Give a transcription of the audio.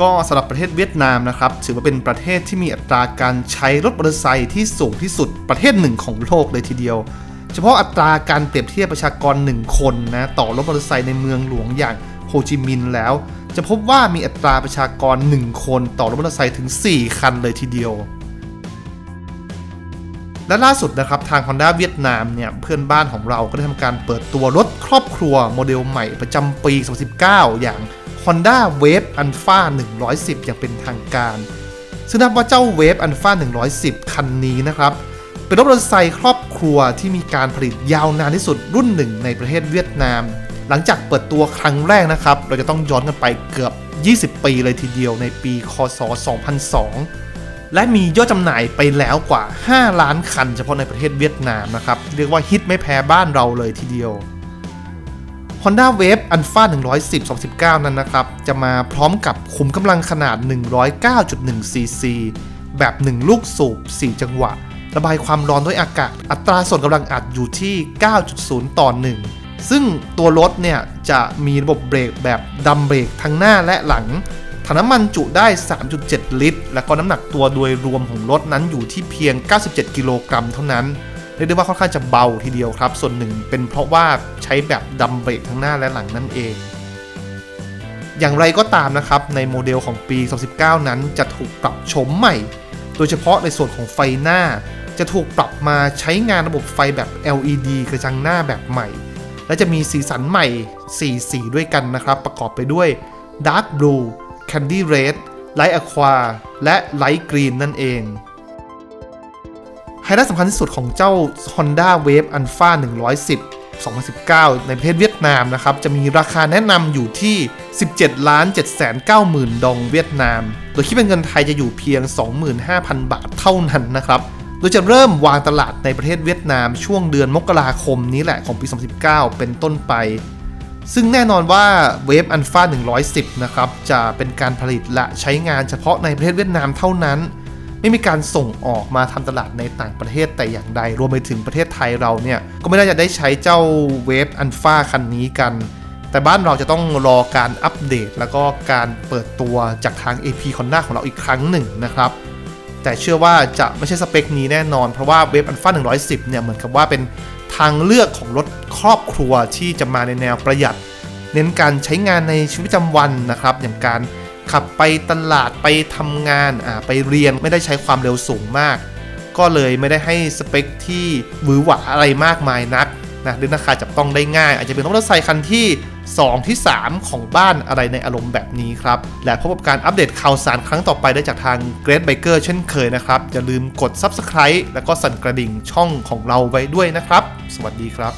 ก็สำหรับประเทศเวียดนามนะครับถือว่าเป็นประเทศที่มีอัตราการใช้รถมอเตอร์ไซค์ที่สูงที่สุดประเทศหนึ่งของโลกเลยทีเดียว เฉพาะอัตราการเปรียบเทียบประชากร 1 คนนะต่อรถมอเตอร์ไซค์ในเมืองหลวงอย่างโฮจิมินห์แล้ว จะพบว่ามีอัตราประชากร 1 คนต่อรถมอเตอร์ไซค์ถึง 4 คันเลยทีเดียวและล่าสุดนะครับทาง Honda เวียดนามเนี่ยเพื่อนบ้านของเราก็ได้ทำการเปิดตัวรถครอบครัวโมเดลใหม่ประจำปี 2019 อย่าง Honda Wave Alpha 110 อย่างเป็นทางการ ซึ่งนับว่าเจ้า Wave Alpha 110 คันนี้นะครับ เป็นรถมอเตอร์ไซค์ครอบครัวที่มีการผลิตยาวนานที่สุดรุ่นหนึ่งในประเทศเวียดนาม หลังจากเปิดตัวครั้งแรกนะครับ เราจะต้องย้อนกันไปเกือบ 20 ปีเลยทีเดียวในปี คศ 2002 และมียอดจำหน่ายไปแล้วกว่า 5 ล้านคันเฉพาะในประเทศเวียดนามนะครับ เรียกว่าฮิตไม่แพ้บ้านเราเลยทีเดียว Honda Wave Alpha 110 2019 นั้นนะครับ จะมาพร้อมกับขุมกำลังขนาด 109.1 cc แบบ 1 ลูกสูบ 4 จังหวะ ระบายความร้อนด้วยอากาศ อัตราส่วนกำลังอัดอยู่ที่ 9.0 ต่อ 1 ซึ่งตัวรถเนี่ย จะมีระบบเบรกแบบดัมเบรกทั้งหน้าและหลังถังน้ำมันจุได้ 3.7 ลิตร และก็น้ำหนักตัวโดยรวมของรถนั้นอยู่ที่เพียง 97 กิโลกรัมเท่านั้น รียกได้ว่าค่อนข้างจะเบาทีเดียวครับ ส่วนหนึ่งเป็นเพราะว่าใช้แบบดัมเบรกทั้งหน้าและหลังนั่นเอง อย่างไรก็ตามนะครับในโมเดลของปี 2019 นั้นจะถูกปรับโฉมใหม่ โดยเฉพาะในส่วนของไฟหน้า จะถูกปรับมาใช้งานระบบไฟแบบ LED กระจังหน้าแบบใหม่ และจะมีสีสันใหม่ 4 สีด้วยกันนะครับ ประกอบไปด้วย Dark Blue Candy Red Light Aqua และ Light Green นั่นเอง ไฮไลท์สำคัญที่สุดของเจ้า Honda Wave Alpha 110 2019 ในประเทศเวียดนามนะครับ จะมีราคาแนะนำอยู่ที่ 17ล้าน790,000 ดองเวียดนาม โดยคิดเป็นเงินไทยจะอยู่เพียง 25,000 บาทเท่านั้นนะครับ โดยจะเริ่มวางตลาดในประเทศเวียดนามช่วงเดือนมกราคมนี้แหละของปี 2019 เป็นต้นไป ซึ่งแน่นอนว่า Wave Alpha 110 นะครับ จะเป็นการผลิตและใช้งานเฉพาะในประเทศเวียดนามเท่านั้น ไม่มีการส่งออกมาทำตลาดในต่างประเทศแต่อย่างใด รวมไปถึงประเทศไทยเราเนี่ย ก็ไม่ได้จะได้ใช้เจ้า Wave Alpha คันนี้กัน แต่บ้านเราจะต้องรอการอัปเดต แล้วก็การเปิดตัวจากทาง AP Honda ของเราอีกครั้งหนึ่งนะครับ แต่เชื่อว่าจะไม่ใช่สเปคนี้แน่นอน เพราะว่า Wave Alpha 110 เนี่ยเหมือนกับว่าเป็นทางเลือกของรถครอบครัวที่จะมาในแนวประหยัด เน้นการใช้งานในชีวิตประจำวันนะครับ อย่างการ ขับไปตลาดไปทำงานอ่าไปเรียนไม่ได้ใช้ความเร็วสูงมาก ก็เลยไม่ได้ให้สเปคที่หวือหวาอะไรมากมายนักนะหรือราคาจับต้องได้ง่าย อาจจะเป็นรถมอเตอร์ไซค์คันที่ 2 ที่ 3 ของบ้านอะไรในอารมณ์แบบนี้ครับ และพบกับการอัปเดตข่าวสารครั้งต่อไปได้จากทาง Great Biker เช่นเคยนะครับ อย่าลืมกด Subscribe แล้วก็สั่นกระดิ่งช่องของเราไว้ด้วยนะครับ สวัสดีครับ